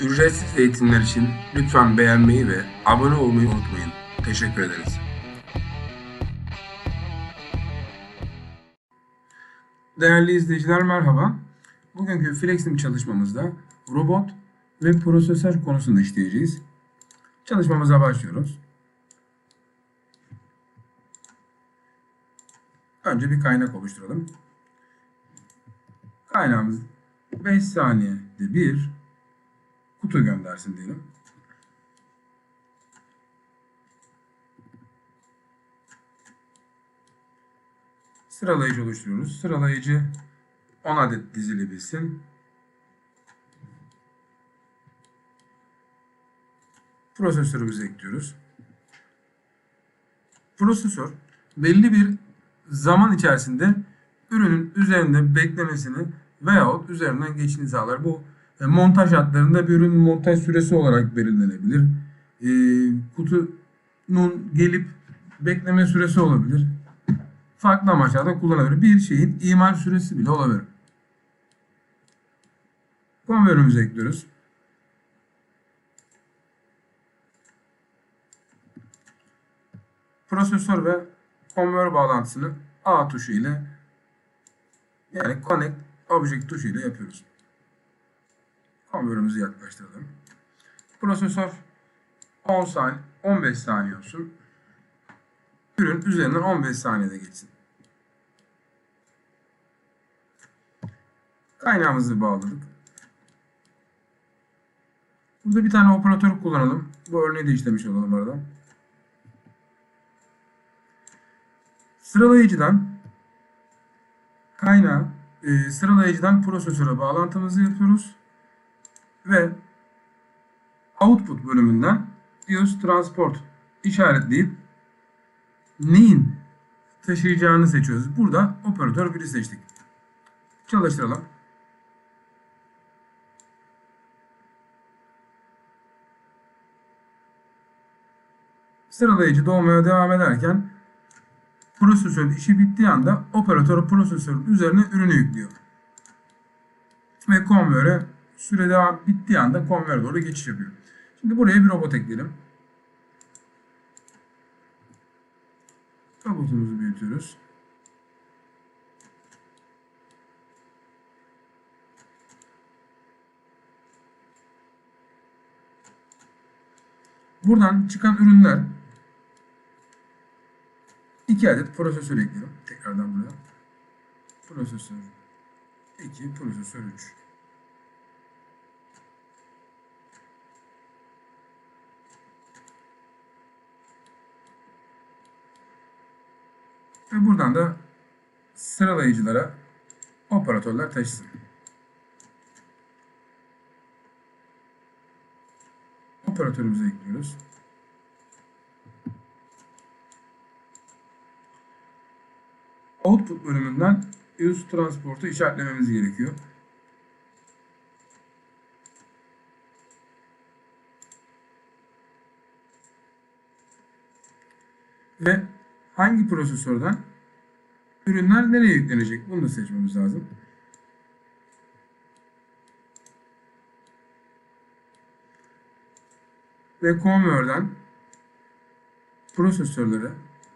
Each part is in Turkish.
Ücretsiz eğitimler için lütfen beğenmeyi ve abone olmayı unutmayın. Teşekkür ederiz. Değerli izleyiciler merhaba. Bugünkü Flexim çalışmamızda robot ve prosesör konusunu işleyeceğiz. Çalışmamıza başlıyoruz. Önce bir kaynak oluşturalım. Kaynağımız 5 saniyede bir kutu göndersin diyelim. Sıralayıcı oluşturuyoruz. Sıralayıcı 10 adet dizilebilsin. Prosesörümüzü ekliyoruz. Prosesör belli bir zaman içerisinde ürünün üzerinde beklemesini veyahut üzerinden geçini sağlar. Bu montaj hatlarında bir ürünün montaj süresi olarak belirlenebilir. E, kutunun gelip bekleme süresi olabilir. Farklı amaçlarda kullanılabilir. Bir şeyin imal süresi bile olabilir. Konveyörümüzü ekliyoruz. Prosesör ve konveyör bağlantısını A tuşu ile yani connect object tuşu ile yapıyoruz. Konveyörümüzü yaklaştıralım. Prosesör 10 saniye, 15 saniye olsun. Ürün üzerinden 15 saniyede geçsin. Kaynağımızı bağladık. Burada bir tane operatör kullanalım. Bu örneği de işlemiş olalım arada. Sıralayıcıdan kaynağı e, sıralayıcıdan prosesöre bağlantımızı yapıyoruz ve output bölümünden use transport işaretleyip neyin taşıyacağını seçiyoruz. Burada operatör 1'i seçtik. Çalıştıralım. Sıralayıcı doğmaya devam ederken prosesör işi bittiği anda operatör prosesörün üzerine ürünü yüklüyor. Ve konveyöre süre devam bittiği anda konveyöre doğru geçiş yapıyor. Şimdi buraya bir robot ekleyelim. Robotumuzu büyütüyoruz. Buradan çıkan ürünler 2 adet prosesör ekliyorum. Tekrardan buraya. Prosesör 2, prosesör 3. Ve buradan da sıralayıcılara operatörler taşısın. Operatörümüzü ekliyoruz. Output bölümünden use transport'u işaretlememiz gerekiyor. Ve hangi prosesörden ürünler nereye yüklenecek? Bunu da seçmemiz lazım. Ve konveyörden prosesörlere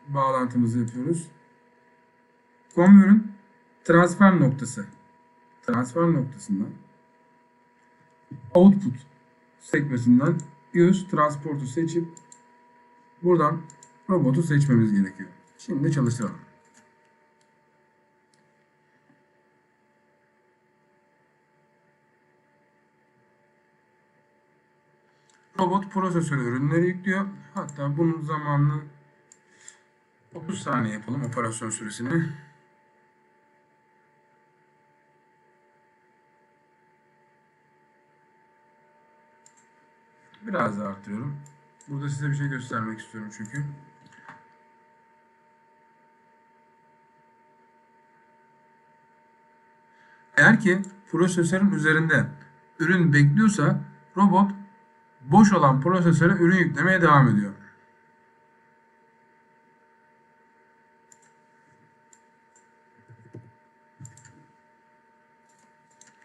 bağlantımızı yapıyoruz. Konveyörün transfer noktası. Transfer noktasından output sekmesinden use transport'u seçip buradan robotu seçmemiz gerekiyor. Şimdi çalıştıralım. Robot prosesör ürünleri yüklüyor. Hatta bunun zamanını 30 saniye yapalım operasyon süresini. Biraz daha arttırıyorum. Burada size bir şey göstermek istiyorum çünkü. Eğer ki prosesörün üzerinde ürün bekliyorsa robot boş olan prosesöre ürün yüklemeye devam ediyor.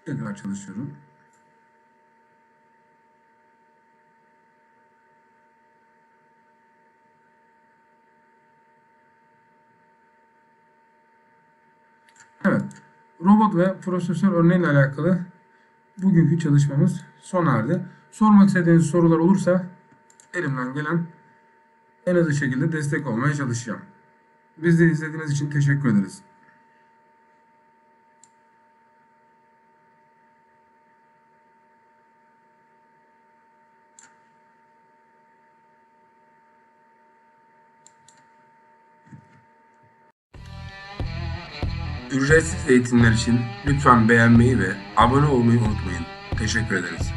Tekrar çalışıyorum. Evet. Robot ve prosesör örneğiyle alakalı bugünkü çalışmamız sona erdi. Sormak istediğiniz sorular olursa elimden gelen en hızlı şekilde destek olmaya çalışacağım. Bizi izlediğiniz için teşekkür ederiz. Ücretsiz eğitimler için lütfen beğenmeyi ve abone olmayı unutmayın. Teşekkür ederiz.